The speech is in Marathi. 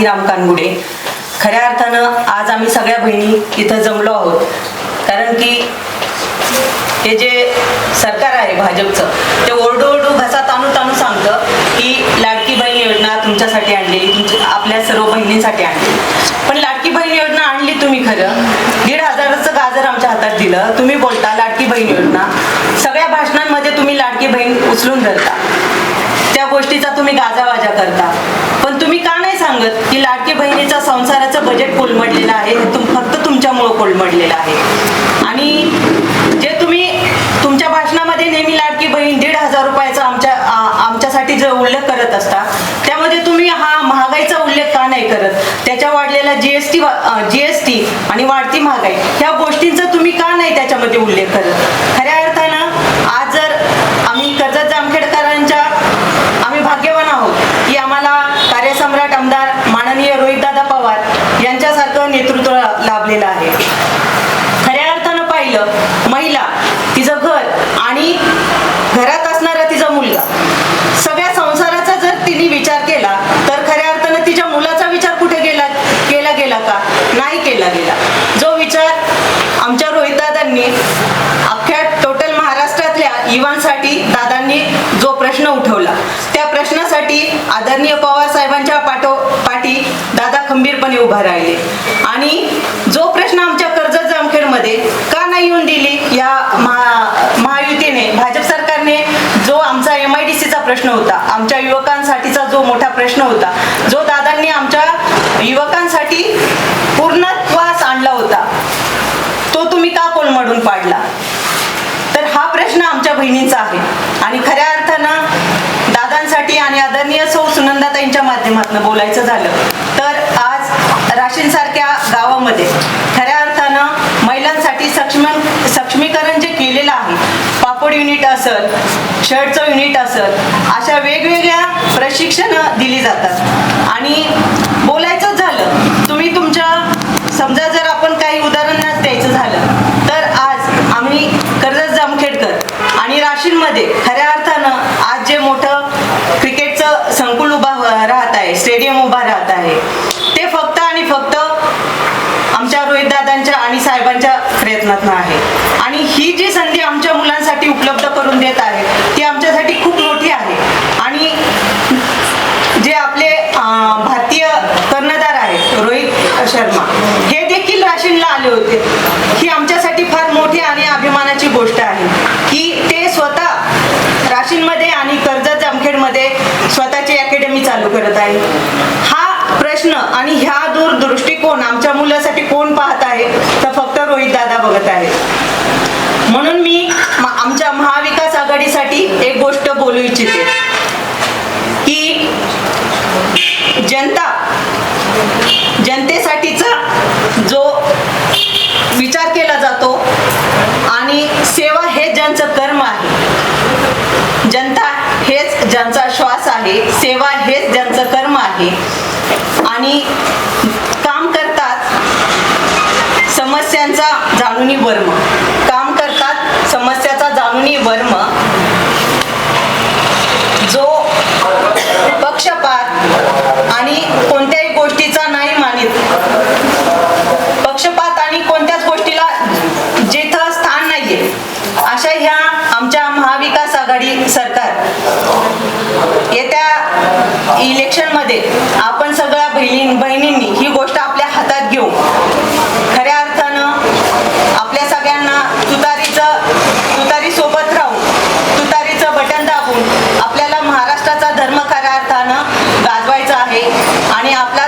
आदिराम कानगुडे. खऱ्या अर्थानं आज आम्ही सगळ्या बहिणी इथं जमलो आहोत. कारण की हे जे सरकार आहे भाजपचं ते ओरडू ओरडू घसा ताणू ताणू सांगतं की लाडकी बहीण योजना तुमच्यासाठी आणलेली तुमच्या आपल्या सर्व बहिणींसाठी आणली पण लाडकी बहीण योजना आणली तुम्ही खरं? दीड हजाराचं गाजर आमच्या हातात दिलं. तुम्ही बोलता लाडकी बहीण योजना. सगळ्या भाषणांमध्ये तुम्ही लाडकी बहीण उचलून धरता. त्या गोष्टीचा तुम्ही गाजावाजा करता. सांगत की लाडकी बहिणीचा संसाराचं बजेट कोलमडलेलं आहे. तुम फक्त तुमच्यामुळं कोलमडलेलं आहे. आणि जे तुम्ही तुमच्या भाषणामध्ये नेहमी लाडकी बहीण दीड हजार रुपयाचा आमच्या आमच्यासाठी जो उल्लेख करत असता त्यामध्ये तुम्ही हा महागाईचा उल्लेख का नाही करत? त्याच्या वाढलेला जीएसटी जीएसटी आणि वाढती महागाई ह्या गोष्टींचा तुम्ही का नाही त्याच्यामध्ये उल्लेख करत? युवांसाठी दादांनी जो प्रश्न उठवला त्या प्रश्नासाठी आदरणीय पवार साहेबांच्या पाठो पाठी दादा खंबीरपणे उभा राहिले. आणि जो प्रश्न आमच्या कर्जत जामखेडमध्ये का नाही येऊन दिली या महा महायुतीने भाजप सरकारने जो आमचा एम आय डी सीचा प्रश्न होता आमच्या युवकांसाठीचा जो मोठा प्रश्न होता जो दादांनी आमच्या युवकांसाठी पूर्णत्वास आणला होता तो तुम्ही का कोलमडून पाडला? आमच्या बहिणींचा आहे. आणि खऱ्या अर्थानं दादांसाठी आणि आदरणीय सौ सुनंदाताईंच्या माध्यमातून बोलायचं झालं तर आज राशींसारख्या गावामध्ये खऱ्या अर्थानं महिलांसाठी सक्षम सक्षमीकरण जे केलेलं आहे पापड युनिट असेल शर्टचं युनिट असेल अशा वेगवेगळ्या प्रशिक्षण दिली जातात. आणि बोल झालं तुम्ही तुमच्या समजा जर आपण काही उदाहरण द्यायचं झालं तर आज आम्ही कर्जत जामखेडकर आणि राशीनमध्ये खऱ्या अर्थानं आज जे मोठं क्रिकेटचं संकुल उभा राहत आहे स्टेडियम उभा राहत आहे ते फक्त आणि फक्त आमच्या रोहितदादांच्या आणि साहेबांच्या प्रयत्नातनं आहे आणि ही जी संधी आमच्या मुलांसाठी उपलब्ध करून देत आहे ती आमच्यासाठी खूप मोठी आहे आणि जे आपले अं, भारतीय कर्णधार आहेत रोहित शर्मा हे देखील राशीनला आले होते. ही आमच्यासाठी फार मोठी आणि अभिमानाची गोष्ट आहे. की ते स्वतः राशींमध्ये आणि कर्जत जामखेडमध्ये स्वतःची अकॅडमी चालू करत आहे. हा प्रश्न आणि ह्या दूर दृष्टिकोन आमच्या मुलासाठी कोण पाहत आहे तर फक्त रोहित दादा बघत आहे म्हणून मी आमच्या महाविकास आघाडीसाठी एक गोष्ट बोलू इच्छिते की जनता जनतेसाठीचा जो विचार केला जातो आणि सेवा हे ज्यांचं कर्म आहे जनता हेच ज्यांचा श्वास आहे सेवा हेच ज्यांचं कर्म आहे. आणि काम करतात समस्यांचा जाणूनी वर्म. काम करतात समस्याचा जाणूनी वर्म. जो पक्षपात आणि कोणत्याही गोष्टीचा नाही मानित. पक्षपात आणि कोणत्याच गोष्टीला जिथं स्थान नाहीये. अशा ह्या आमच्या महाविकास आघाडी सरकार. येत्या इलेक्शनमध्ये आपण सगळ्या बहिणी बहिणींनी ही गोष्ट आपल्या हातात घेऊ. खऱ्या अर्थानं आपल्या सगळ्यांना तुतारीच तुतारी सोबत राहून तुतारीचं बटन दाबून आपल्याला महाराष्ट्राचा धर्म खऱ्या अर्थानं गाजवायचा आहे आणि आपला